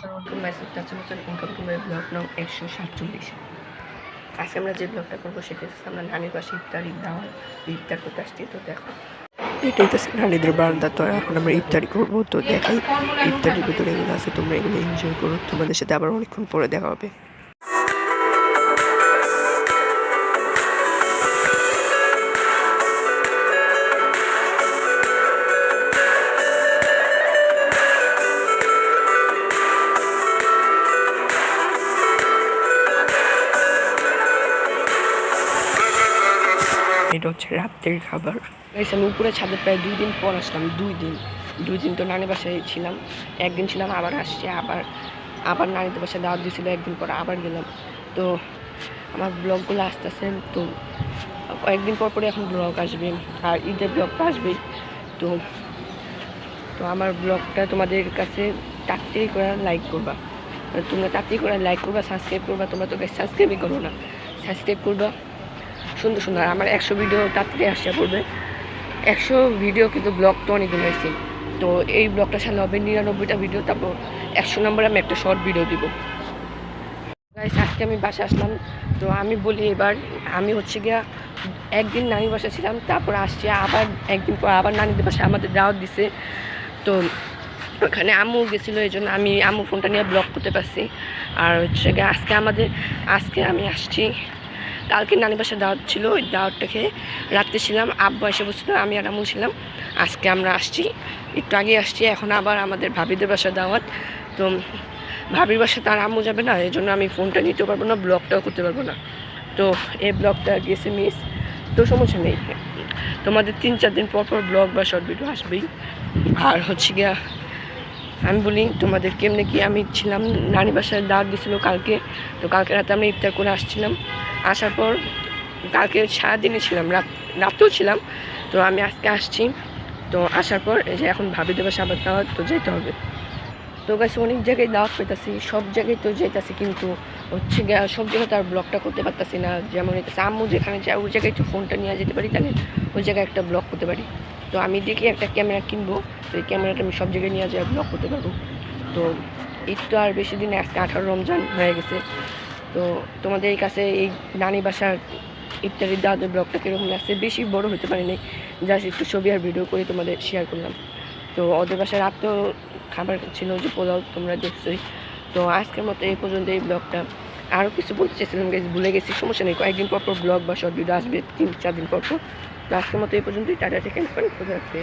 Income to my blog নাম একশো সাতচল্লিশ। আজকে আমরা যে ব্লগটা করব সেটা হচ্ছে আমরা নানির পাশে ইফতার দাওয়া ইফতার করতে আসছি, তো দেখো। এটাই তো নানিদের বারান্দা, তো এখন আমরা ইফতারি করব, তো দেখাই ইফতারির ভিতরে এগুলো আছে, তোমরা এগুলো এনজয় করো, তোমাদের সাথে আবার অনেকক্ষণ পরে দেখা হবে। এটা হচ্ছে রাত্রের খাবার। গাইস আমি উপরে ছাদে প্রায় দুই দিন পর আসলাম, দুই দিন। দুই দিন তো নানি বাসায় ছিলাম। একদিন ছিলাম, আবার আসছি, আবার আবার নানিদের বাসায় দাওয়াত দিয়েছিল একদিন পর আবার গেলাম। তো আমার ব্লগগুলো আসতে আসতে তো কয়েকদিন পর পরে এখন ব্লগ আসবে, আর ঈদের ব্লগটা আসবেই। তো তো আমার ব্লগটা তোমাদের কাছে তাড়াতাড়ি করে লাইক করবা। তোমরা তাড়াতাড়ি করে লাইক করবা সাবস্ক্রাইব করবা, তোমরা তো সাবস্ক্রাইবই করো না। সাবস্ক্রাইব করবা। সুন্দর সুন্দর। আমার একশো ভিডিও তাড়াতাড়ি আসা পড়বে। একশো ভিডিও কিন্তু ব্লগ তো অনেকগুলো হয়েছে। তো এই ব্লগটা সামনে হবে নিরানব্বইটা ভিডিও তারপর একশো নম্বরে আমি একটা শর্ট ভিডিও দিব। আজকে আমি বাসা আসলাম। তো আমি বলি এবার, আমি হচ্ছে গিয়া একদিন নানি বাসা ছিলাম, তারপর আসছি আবার একদিন পর আবার নানিদের বাসায়, আমাদের দাওয়াত দিছে। তো ওখানে আম্মু গেছিল, এই জন্য আমি আম্মু ফোনটা নিয়ে ব্লক করতে পারছি। আর হচ্ছে আজকে আমাদের, আজকে আমি আসছি। কালকে নানি বাসায় দাওয়াত ছিল, ওই দাওয়াতটা খেয়ে রাত্রে ছিলাম, আব্বু এসে বসছিল আমি আর আম্মু ছিলাম, আজকে আমরা আসছি। একটু আগে আসছি, এখন আবার আমাদের ভাবিদের বাসায় দাওয়াত। তো ভাবির বাসায় তার আম্মু যাবে না এই জন্য আমি ফোনটা নিতে পারব না, ব্লগটাও করতে পারব না। তো এই ব্লগটা গেছে মিস তো সমস্যা নেই। তোমাদের তিন চার দিন পর পর ব্লগ বা শর্ট ভিডিও আসবেই। আর হচ্ছে গিয়া আমি বলি, তোমাদের কেমনে কি আমি ছিলাম? নানি বাসায় দাওয়াত দিয়েছিল কালকে, তো কালকে রাতে আমরা ইফতার করে আসছিলাম। আসার পর কালকে সারাদিনে ছিলাম, রাত, রাতেও ছিলাম। তো আমি আজকে আসছি। তো আসার পর যে এখন ভাবি দেবো সাবার দাওয়াত তো যেতে হবে। তো গাছ অনেক জায়গায় দাওয়াত পেতেছি সব জায়গায় তো যেতেছি কিন্তু হচ্ছে গিয়ে সব জায়গায় তো আর ব্লগটা করতে পারতেছি না। যেমন আম্মু যেখানে যায়, ওই জায়গায় একটু ফোনটা নিয়ে যেতে পারি, তাহলে ওই জায়গায় একটা ব্লগ করতে পারি। তো আমি দেখি একটা ক্যামেরা কিনবো তো এই ক্যামেরাটা আমি সব জায়গায় নিয়ে যাই ব্লগ করতে পারব। তো ঈদ তো আর বেশি দিন আজকে আঠারো রমজান হয়ে গেছে। তো তোমাদের কাছে এই নানি বাসার ইত্যাদি দাদের ব্লগটা কীরকম লাগছে? বেশি বড় হতে পারি নাই জাস্ট একটু ছবি আর ভিডিও করে তোমাদের শেয়ার করলাম। তো ওদের বাসায় রাতেও খাবার ছিল যে পোলাও তোমরা দেখছোই। তো আজকের মতো এই পর্যন্ত এই ব্লগটা। আরও কিছু বলতে চাইছিলাম গেছি ভুলে গেছি, সমস্যা নেই। কয়েকদিন পর পর ব্লগ বা শর্ট ভিডিও আসবে, তিন চার দিন পর পর। তো আজকের মতো এই পর্যন্তই। টাটা রাখতে